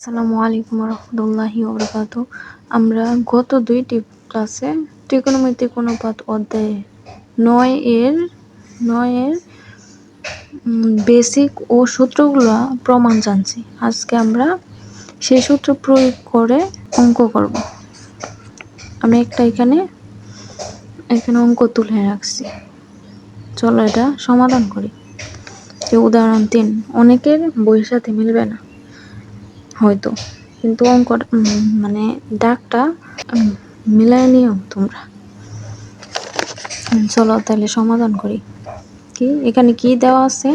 আসসালামু আলাইকুম রহমতুল্লাহি ওবরাকাত আমরা গত দুইটি ক্লাসে ত্রিকোণমিতিক অনুপাত অধ্যায়ে নয় এর নয় এর বেসিক ও সূত্রগুলো প্রমাণ জানছি। আজকে আমরা সেই সূত্র প্রয়োগ করে অঙ্ক করব। আমি একটা এখানে এখানে অঙ্ক তুলে রাখছি। চলো এটা সমাধান করি। যে উদাহরণ তিন, অনেকের বইয়ের সাথে মিলবে না। হয়তো। কিন্তু অঙ্ক মানে ডাকটা মিলাই নিও তোমরা। চলো তাহলে সমাধান করি। কি? এখানে কি দেওয়া আছে?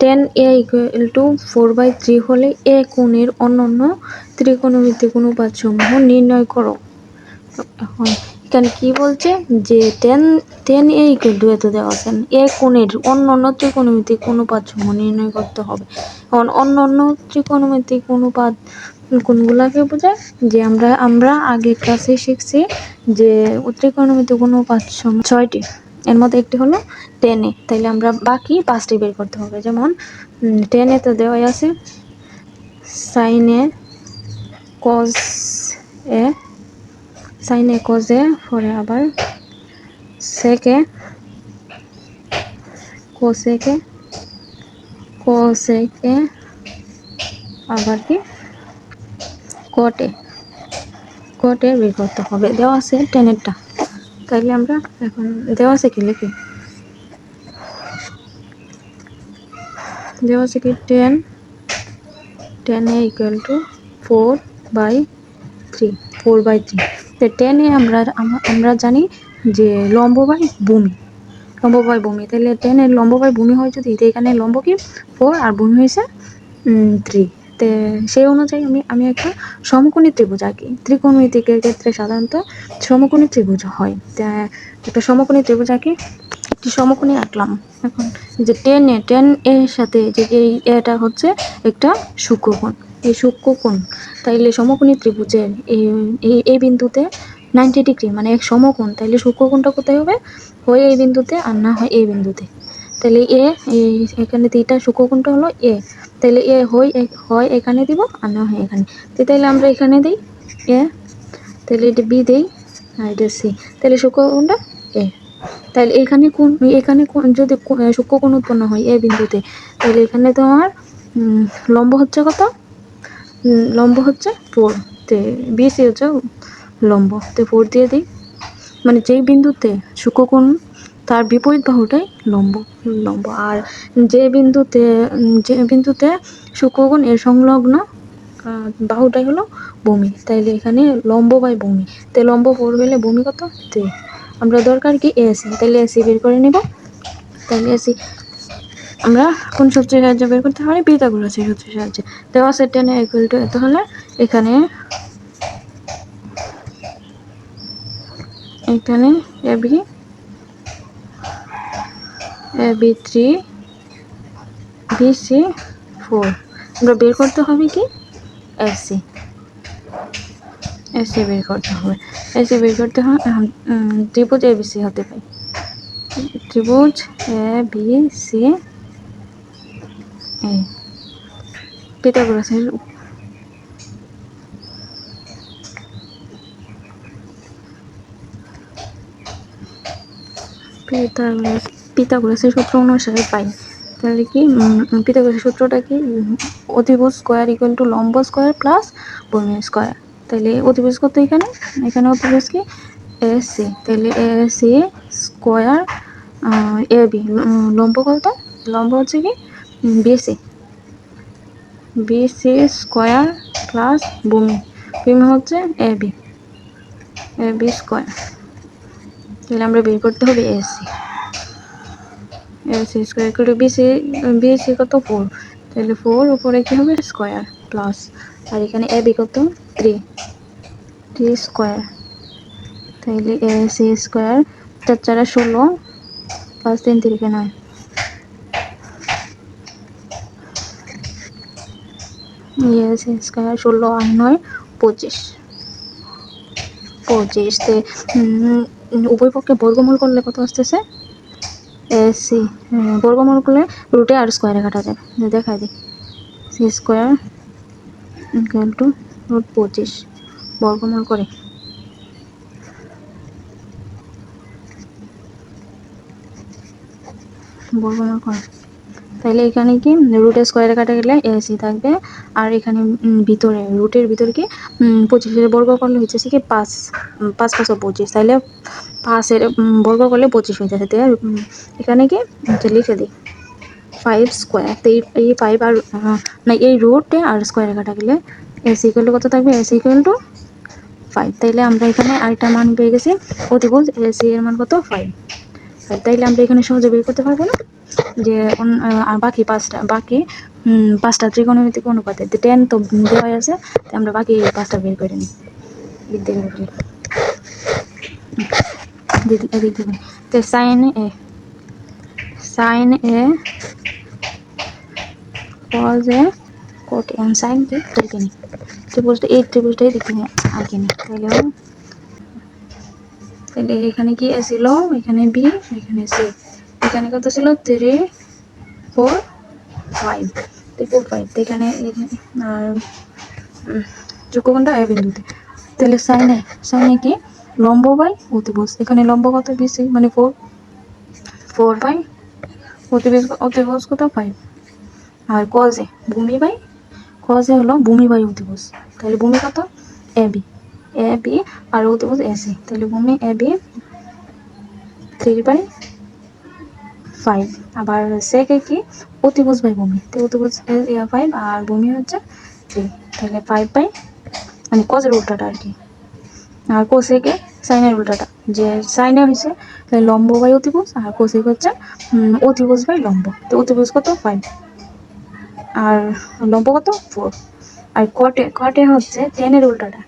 Tan A equal to four by three হলে এ কোণের অন্যান্য ত্রিকোণমিতিক অনুপাতসমূহ নির্ণয় করো। এখন এখানে কি বলছে? যে tan tan A equal to এত দেওয়া আছে। এ কোণের অন্য অন্য ত্রিকোণমিতিক অনুপাত সমূহ নির্ণয় করতে হবে। এখন অন্য অন্য ত্রিকোণমিতিক অনুপাত কোনগুলাকে বোঝায় যে আমরা আমরা আগের ক্লাসে শিখছি যে ত্রিকোণমিতিক অনুপাত ছয়টি। এর মধ্যে একটি হলো টেনে তাইলে আমরা বাকি পাঁচটি বের করতে হবে। যেমন টেনে তো দেওয়াই আছে সাইনে কজ এ সাইন কজে, পরে আবার সেকে, কোসেকে কোসেকে, আবার কি? কোটে কোটে বের করতে হবে। দেওয়া আছে টেনেরটা। তাইলে আমরা এখন দেওয়া আছে কি লিখি? দেওয়া আছে কি? Tan tan A equal to four by three, four by three. তো টেনে আমরা আমরা জানি যে লম্ব বাই ভূমি। লম্ব বাই ভূমি, তাহলে টেনের লম্ব বাই ভূমি হয় যদি এখানে লম্ব কি? ফোর আর ভূমি হয়েছে থ্রি তে সেই অনুযায়ী আমি আমি একটা সমকোণী ত্রিভুজ আঁকি। ত্রিকোণমিতিকের ক্ষেত্রে সাধারণত সমকোণী ত্রিভুজ হয়। তা একটা সমকোণী ত্রিভুজ আঁকি, একটি সমকোণী আঁকলাম। এখন যে টেনে, টেন এর সাথে যে এই এটা হচ্ছে একটা সূক্ষ্মকোণ। এই সূক্ষ্মকোণ, তাইলে সমকোণী ত্রিভুজের এই এই বিন্দুতে নাইনটি ডিগ্রি মানে এক সমকোণ, তাইলে সূক্ষ্মকোণটা কোথায় হবে? হয় এই বিন্দুতে আর না হয় এই বিন্দুতে। তাহলে এ এখানে তিনটা সূক্ষ্মকোণটা হলো এ তাহলে এ হয় হয় এখানে দিব আর না হয় এখানে। তো তাহলে আমরা এখানে দিই এ তাহলে এটা বি দিই, আর এটা সি তাহলে সূক্ষ্মকোণটা এ। তাহলে এখানে কোন এখানে কোন যদি সূক্ষ্মকোণ উৎপন্ন হয় এ বিন্দুতে তাহলে এখানে তোমার লম্ব হচ্ছে কত? লম্ব হচ্ছে ফোর তে বিসি হচ্ছে লম্ব তে ফোর দিয়ে দিই। মানে যেই বিন্দুতে সূক্ষ্মকোণ তার বিপরীত বাহুটাই লম্ব লম্ব। আর যে বিন্দুতে যে বিন্দুতে সূক্ষ্মকোণ এর সংলগ্ন বাহুটাই হলো ভূমি তাইলে এখানে লম্ব বাই ভূমি তো লম্ব ফোর হলে ভূমি কত? তে। আমরা দরকার কি এসি তাহলে এসি বের করে নেব। তাহলে এসি আমরা কোন সূত্রের সাহায্যে বের করতে পারি? পিথাগোরাসের সূত্রের সাহায্যে। দেওয়া আছে টেনে ইকুয়াল এত হলে এখানে এখানে A B A B three B C four আমরা বের করতে হবে কি? এসি এসি বের করতে হবে। এসি বের করতে হয় ত্রিভুজ এ বি সি হতে পারে। ত্রিভুজ এ বি সি এ পিথাগোরাসের পিথাগোরাস পিথাগোরাসের সূত্র অনুসারে পাই। তাহলে কি পিথাগোরাসের সূত্রটা কি? অতিভুজ স্কোয়ার ইকুয়াল টু লম্ব স্কোয়ার প্লাস ভূমি স্কোয়ার। তাহলে অতিভুজ কত এখানে? এখানে অতিভুজ কি? এ সি তাহলে A C square A B লম্ব কত লম্ব হচ্ছে কি? বিসি বিসি স্কোয়ার প্লাস ভূমি। ভূমি হচ্ছে A B. A B square. তাহলে আমরা বের করতে হবে এসি এসি স্কোয়ার করে বিসি বিসি কত? ফোর তাহলে ফোর উপরে কী হবে? স্কোয়ার প্লাস আর এখানে এ বি কত? থ্রি থ্রি স্কোয়ার তাহলে এসি স্কোয়ার চার চারা ষোলো প্লাস তিন তিরিকে নয় এসি স্কোয়ার ষোলো আর নয়, পঁচিশ। পঁচিশ, তে উভয় পক্ষে বর্গমূল করলে কত আসতেছে? এসি বর্গমূল করলে রুটে আর স্কোয়ারে কাটা যাবে দেখাই দিই C square equal to root পঁচিশ। বর্গমূল করে। বর্গমূল করে। তাহলে এখানে কি রুটের স্কোয়ারে কাটা গেলে এসি থাকবে। আর এখানে ভিতরে রুটের ভিতরে কি পঁচিশের বর্গ করলে হচ্ছে কি, পাঁচ পাঁচ, পাঁচশো পঁচিশ। তাহলে পাঁচের বর্গ করলে পঁচিশ হয়ে যাচ্ছে। তাই এখানে কি লিখে দিই ফাইভ স্কোয়ার তো এই- ফাইভ আর না, এই রুটে আর স্কোয়ারে কাটা গেলে এস ইকুয়াল কত থাকবে? এস ইকুয়াল টু ফাইভ তাইলে আমরা এখানে আরেকটা মান পেয়ে গেছি, অতিভুজ এসি এর মান কত? ফাইভ তাইলে আমরা এখানে সহজে বের করতে পারব না। যে বাকি পাঁচটা বাকি পাঁচটা ত্রিকোণমিতিক অনুপাতে টেন তো দেওয়াই আছে আমরা বাকি পাঁচটা বের করে নিই। দিক। Sin A sin A cos A cot M sign কি লিখে নিই। ত্রিভুজটা, এই ত্রিভুজটাই দেখে নিই আঁকে নিই। তাহলে তাহলে এখানে কি ছিল এখানে বি এখানে সি এখানে কত ছিল? Three four five three four five এখানে আর চুক্কোণটা এ বিন্দুতে। তাহলে সাইনে সাইনে কি? লম্ব বাই অতিভুজ। এখানে লম্ব কত? বেশি মানে ফোর ফোর বাই অতিভুজ অতিভুজ কত? ফাইভ আর কজে ভূমি বাই? কজে হলো ভূমি বাই অতিভুজ। তাহলে ভূমি কত? এ বি এ বি আর অতিভুজ এসি তাহলে ভূমি A B three by five আবার সেকে কি? অতিভুজ বাই ভূমি। তো অতিভুজ ফাইভ আর ভূমি হচ্ছে থ্রি তাহলে ফাইভ বাই মানে কজের উল্টাটা আর কি। আর কোসেকে সাইনের উল্টাটা। যে সাইনে হয়েছে, তাহলে লম্ব বাই অতিভুজ আর কোসেক হচ্ছে অতিভুজ বাই লম্ব। তো অতিভুজ কত? ফাইভ আর লম্ব কত? ফোর আর কটে কটে হচ্ছে টেনের উল্টাটা।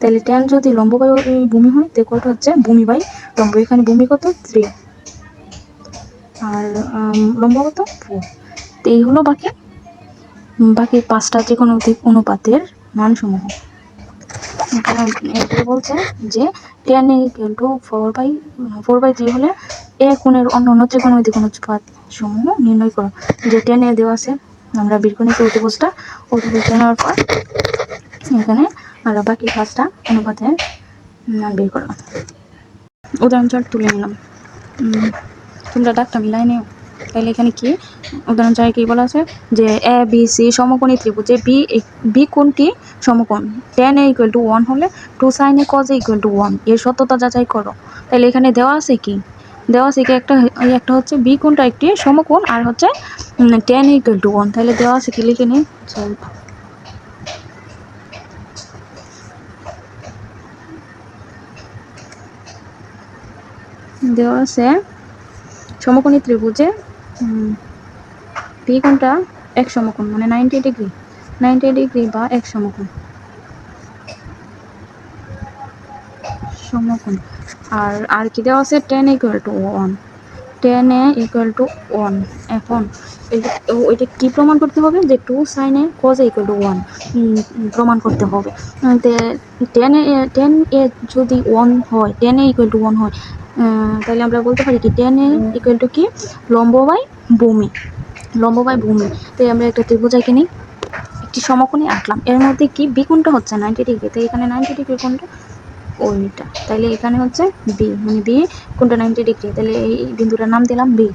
তাহলে টেন যদি লম্ব বাই ভূমি হয়, তো কট হচ্ছে ভূমি বাই লম্ব। এখানে ভূমি কত? থ্রি আর উম, লম্ব ফোর তো এই হলো বাকি। বাকি পাঁচটা যে কোনো অনুপাতের মানসমূহ। এগুলো বলছে যে tan equal to four by four by three হলে এ কোণের অন্য অন্য যে কোনো দিক অনুপাত সমূহ নির্ণয় করো। যে টেন এ দেওয়া আছে আমরা বীরকণিক অতিভুজটা অতিভুজ নেওয়ার পর এখানে আমরা বাকি পাঁচটা অনুপাতে বের করলাম উদাহরণ তুলে নিলাম। তোমরা ডাকটা মিলাই নিও। তাহলে এখানে কি? উদাহরণ চারে কি বলা আছে? যে এ বি সি সমকোণী ত্রিভুজে। বি বি কোণটি সমকোণ। Tan A equal to one হলে two sin A cos A equal to ওয়ানের সত্যতা যাচাই করো। তাহলে এখানে দেওয়া আছে কি? দেওয়া আছে কি একটা একটা হচ্ছে বি কোণটা একটি সমকোণ আর হচ্ছে tan A equal to one তাহলে দেওয়া আছে কি? লিখে নিই। দেওয়া আছে সমকোণী ত্রিভুজে বি কোণটা এক সমকোণ মানে নাইনটি ডিগ্রি নাইনটি ডিগ্রি বা এক সমকোণ। সমকোণ। আর আর কি দেওয়া আছে? Tan equal to one tan A equal to one এখন এটা কি প্রমাণ করতে হবে? যে two sin A cos A equal to one প্রমাণ করতে হবে। টেন এ টেন এ যদি ওয়ান হয় tan A equal to one হয় তাহলে আমরা বলতে পারি কি টেন এ ইকুয়াল টু কি? লম্ব বাই ভূমি। লম্ব বাই ভূমি। তাই আমরা একটা ত্রিভুজ আঁকে নিই। একটি সমকোণী আঁকলাম। এর মধ্যে কি? বি কোণটা হচ্ছে নাইনটি ডিগ্রি তাই এখানে নাইনটি ডিগ্রি কোণটা ওইটা তাহলে এখানে হচ্ছে বি মানে বি কোনটা নাইনটি ডিগ্রি তাহলে এই বিন্দুটার নাম দিলাম বি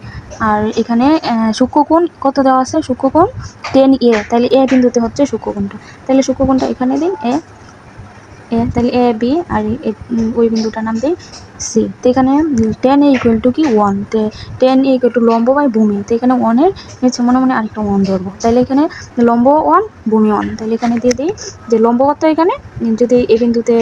আর এখানে সূক্ষ্মকোণ কত দেওয়া আছে? সূক্ষ্মকোণ টেন এ তাহলে এ বিন্দুতে হচ্ছে সূক্ষ্মকোণটা তাহলে সূক্ষ্মকোণটা এখানে দিই এ এ, তাহলে এ, বি, আর ওই বিন্দুটার নাম দিই সি তো এখানে টেন এ ইকুয়াল টু কি? ওয়ান তে টেন এ ইকুয়াল টু লম্ব বাই ভূমি। তো এখানে ওয়ানের নিচে মনে মনে আরেকটা ওয়ান ধরবো। তাহলে এখানে লম্ব ওয়ান ভূমি ওয়ান তাহলে এখানে দিয়ে দিই যে লম্ব কত এখানে, যদি এই বিন্দুতে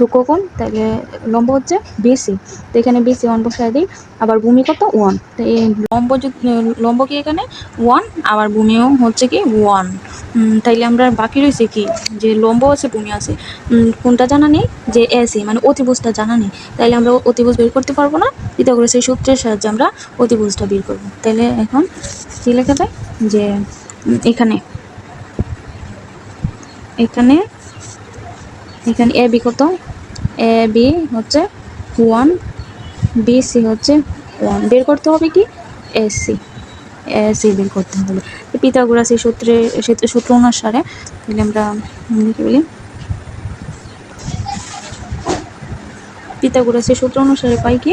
সূক্ষ্মকোণ তাহলে লম্ব হচ্ছে বিসি তো এখানে বিসি ওয়ান বসায় দিই, আবার ভূমি কত ওয়ান তো এই লম্ব লম্ব কি এখানে? ওয়ান আবার ভূমিও হচ্ছে কি ওয়ান তাইলে আমরা বাকি রয়েছে কি? যে লম্ব আছে, ভূমি আছে। কোনটা জানা নেই? যে এসি মানে অতিভুজটা জানা নেই। তাইলে আমরা অতিভুজ বের করতে পারব না। পিথাগোরাসের সেই সূত্রের সাহায্যে আমরা অতিভুজটা বের করব। তাইলে এখন কি লেখা যায়? যে এখানে এখানে এখানে এ বি কত? এ বি হচ্ছে ওয়ান বি সি হচ্ছে ওয়ান বের করতে হবে কি? এসি এ সি বের করতে হবে। তো পিথাগোরাসের সূত্রে, সূত্র- অনুসারে তাহলে আমরা কি বলি? পিথাগোরাসের সূত্র অনুসারে পাই কি?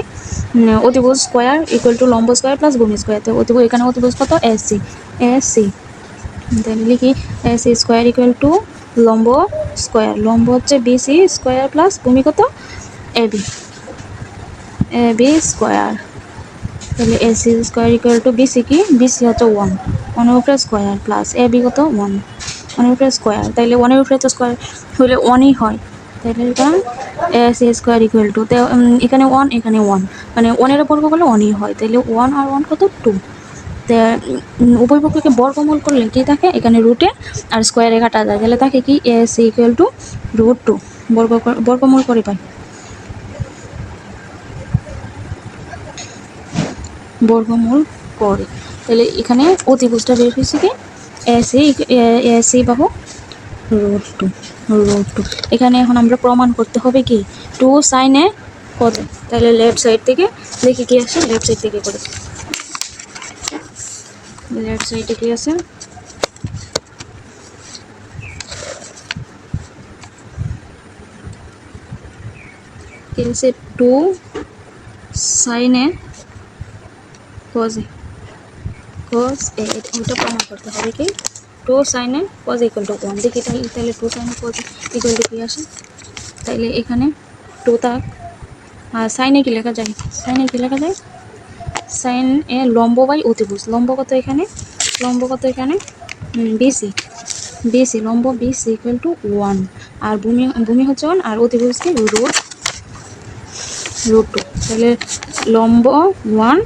অতিভুজ স্কোয়ার ইকুয়াল টু লম্ব স্কোয়ার প্লাস ভূমি স্কোয়ার তো অতিভুজ, এখানে অতিভুজ কত? এস এস সি তাহলে লিখি এস স্কোয়ার ইকুয়াল টু লম্ব স্কোয়ার, লম্ব হচ্ছে বিসি স্কোয়ার প্লাস ভূমি কত? A B A B square. তাহলে A C square equal to BC কি? বিসি হচ্ছে ওয়ান ওয়ানের উপরে স্কোয়ার প্লাস এ বি কত? ওয়ান ওয়ানের উপরে স্কোয়ার তাহলে ওয়ানের উপরে তো স্কোয়ার। হলে ওয়ানই হয়। তাহলে এটা A C square equal to এখানে ওয়ান এখানে ওয়ান মানে ওয়ানের উপর করলে ওয়ানই হয়। তাহলে ওয়ান আর ওয়ান কত? টু উভয় পক্ষকে বর্গমূল করলে কি থাকে এখানে রুটে আর স্কোয়ারে কাটা যায়। তাহলে থাকে কি? A C equal to root two বর্গ বর্গমূল করে পাই। বর্গমূল করে। তাহলে এখানে অতিভুজটা বের হয়েছে কি? এসি এসি বাহু রুট টু রুট টু এখানে এখন আমরা প্রমাণ করতে হবে কি? টু সাইনে কত? তাহলে লেফট সাইড থেকে দেখি কি আসে? লেফট সাইড থেকে করে। লেফট সাইডে কি আছে? কি আছে টু সাইনে কজে কজ এ এটা প্রমাণ করতে হবে কি? টু সাইনে কজ ইকুয়াল টু ওয়ান দেখি তাহলে তাহলে টু সাইনে কজ ইকুয়াল টু কি আসে? তাইলে এখানে টু তাক। সাইনে কি লেখা যায়? সাইনে কি লেখা যায়? সাইন এ লম্ব বাই অতিভুজ। লম্ব কত এখানে? লম্ব কত এখানে? বিসি বিসি লম্ব বিসি ইকুয়াল টু ওয়ান আর ভূমি ভূমি হচ্ছে ওয়ান আর অতিভুজ কি? রুট রুট টু তাহলে লম্ব ওয়ান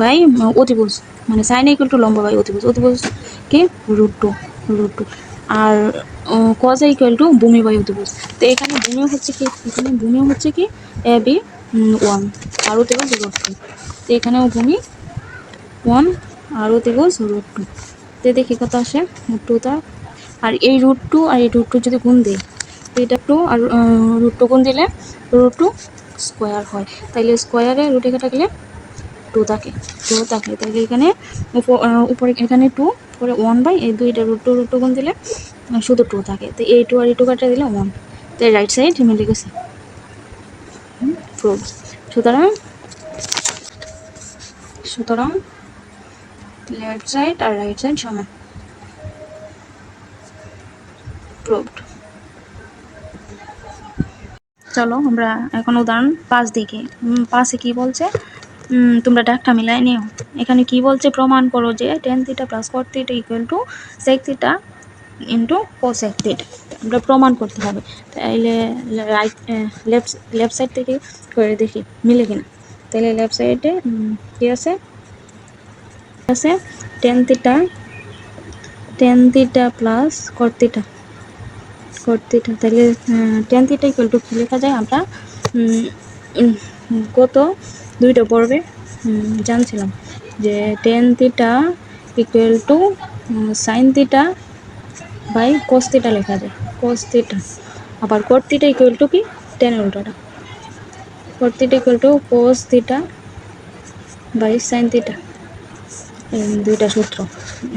বাই অতিভুজ। মানে সাইন ইকুয়াল টু লম্ব বাই অতিভুজ। অতিভুজ কি? রুট টু রুট টু আর কজা ইকুয়াল টু ভূমি বাই অতিভুজ তো এখানে ভূমি হচ্ছে কি? এখানে ভূমি হচ্ছে কি? এ বি ওয়ান আর অতিভুজ রুট টু তো এখানেও ভূমি ওয়ান আর অতিভুজ রুট টু তো দেখি কত আসে? টু। তা আর এই রুট টু আর এই রুট টু যদি গুণ দিই, তো এটা টু আর রুট টু গুণ দিলে রুট টু স্কোয়ার হয়। তাইলে স্কোয়ারে রুটে কাটা গেলে? টু থাকে। টু থাকে। তাহলে এখানে উপ- উপরে, এখানে টু পরে ওয়ান বাই এই দুইটা রুট টু রুট টু গুণ দিলে শুধু টু থাকে। তো এই টু আর এই টু কাটা দিলে ওয়ান তো রাইট সাইড মিলে গেছে প্রুভ সুতরাং সুতরাং লেফট সাইড আর রাইট সাইড সমান। প্রুভড চলো, আমরা এখন উদাহরণ পাঁচ দিকে পাঁচে কি বলছে? তোমরা ডাকটা মিলাই নিও। এখানে কি বলছে? প্রমাণ করো যে tan theta plus four theta equal to sec theta into cosec theta আমরা প্রমাণ করতে হবে। তাইলে রাইট লেফট লেফট সাইড থেকে করে দেখি, মিলে কিনা। তাহলে লেফট সাইডে কী আছে? আছে? Tan theta tan theta plus cot theta তাহলে টেন থিটা ইকুয়াল টু কী লেখা যায় আমরা? কত? দুইটা পড়বে। জানছিলাম যে tan theta equal to sin theta by cos theta লেখা যায় কোস থিটা আবার কট থিটা ইকুয়াল টু কি? টেনের উল্টোটা। Cot theta equal to cos theta by sin theta দুইটা সূত্র।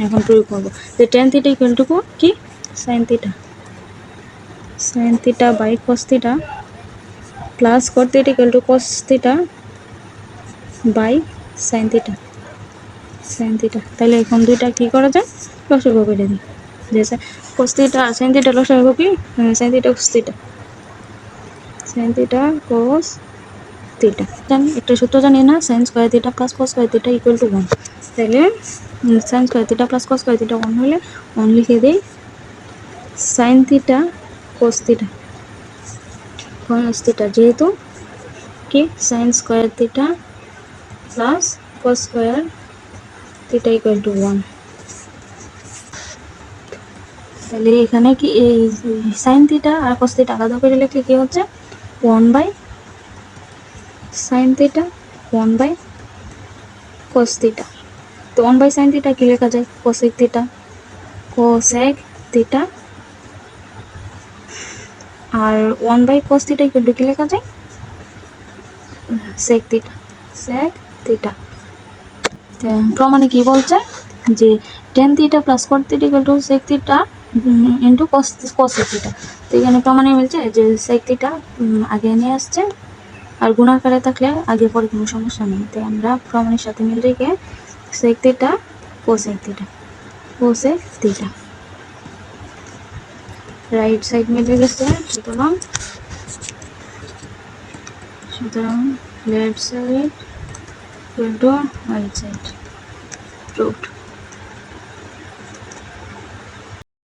এখন প্রয়োগ করব। যে টেন থিটা ইকুয়াল টু কি? Sin theta sin theta by cos theta plus cot theta equal to cos theta by sin theta sin theta তাহলে এখন দুইটা কি করা যায়? লসাগু করে দিই। যে কস থিটা আর সাইন থিটা লসাগু কি sin theta cos theta sin theta cos theta জানি একটা সূত্র জানি না sin square theta plus cos square theta equal to one তাহলে sin square theta plus cos square theta one হলে ওয়ান লিখে দিই sin theta cos theta cos theta যেহেতু কি sin square theta plus cos square theta equal to one তাহলে এখানে কি এই সাইন থিটা আর কস থিটা আলাদা করে লিখলে কি হচ্ছে? One by sin theta one by cos theta তো ওয়ান বাই সাইন থিটা কি লেখা যায়? Cosec theta cosec theta R one by cos theta equal to কি লেখা যায়? সেক থিটা সেক থিটা প্রমাণে কি বলছে? যে tan theta plus cot theta equal to sec theta into cos cos theta তো এখানে প্রমাণে মিলছে যে সেক আগে নিয়ে আসছে, আর গুণাকারে থাকলে আগে পরে কোনো সমস্যা নেই। তাই আমরা প্রমাণের সাথে মিল রেখে sec theta cosec theta cosec right side মিলে গেছে, সুতরাং সুতরাং left side right side proved